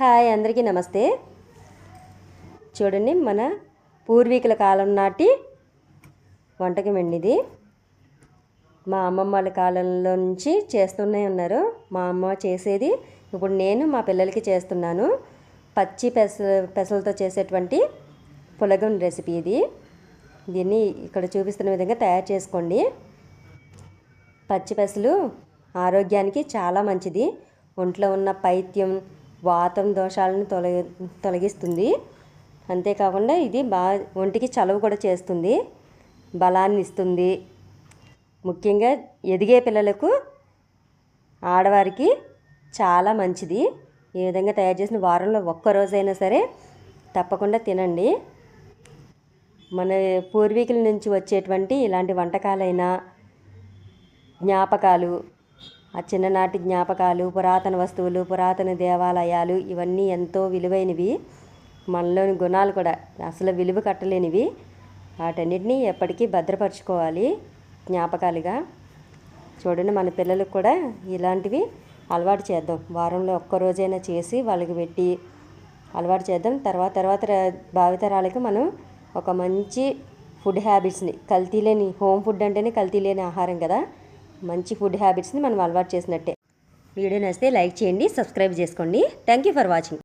Hi అందరికీ నమస్తే. చూడండి మన పూర్వీకుల కాలం నాటి వంటకం అండి ఇది. మా అమ్మమ్మ వాళ్ళ కాలంలో నుంచి చేస్తూనే ఉన్నారు. మా అమ్మ చేసేది ఇప్పుడు నేను మా పిల్లలకి చేస్తున్నాను. పచ్చి పెస పెసలతో చేసేటువంటి పులగం రెసిపీ ఇది. దీన్ని ఇక్కడ చూపిస్తున్న విధంగా తయారు చేసుకోండి. పచ్చి పెసలు ఆరోగ్యానికి చాలా మంచిది. ఒంట్లో ఉన్న పైత్యం వాతం దోషాలను తొలగి తొలగిస్తుంది. అంతేకాకుండా ఇది బాగా ఒంటికి చలవ కూడా చేస్తుంది. బలాన్ని ఇస్తుంది ముఖ్యంగా ఎదిగే పిల్లలకు ఆడవారికి చాలా మంచిది. ఈ విధంగా తయారు చేసిన వారంలో ఒక్క రోజైనా సరే తప్పకుండా తినండి. మన పూర్వీకుల నుంచి వచ్చేటువంటి ఇలాంటి వంటకాలైనా జ్ఞాపకాలు ఆ చిన్ననాటి జ్ఞాపకాలు పురాతన వస్తువులు పురాతన దేవాలయాలు ఇవన్నీ ఎంతో విలువైనవి. మనలోని గుణాలు కూడా అసలు విలువ కట్టలేనివి. వాటన్నిటినీ ఎప్పటికీ భద్రపరచుకోవాలి జ్ఞాపకాలుగా. చూడండి మన పిల్లలకు కూడా ఇలాంటివి అలవాటు చేద్దాం. వారంలో ఒక్క రోజైనా చేసి వాళ్ళకి పెట్టి అలవాటు చేద్దాం. తర్వాత తర్వాత భావితరాలకు మనం ఒక మంచి ఫుడ్ హ్యాబిట్స్ని కల్తీ లేని హోమ్ ఫుడ్ అంటేనే కల్తీ లేని ఆహారం కదా. మంచి ఫుడ్ హ్యాబిట్స్ని మనం అలవాటు చేసినట్టే. వీడియో నచ్చితే లైక్ చేయండి సబ్స్క్రైబ్ చేసుకోండి. Thank you for watching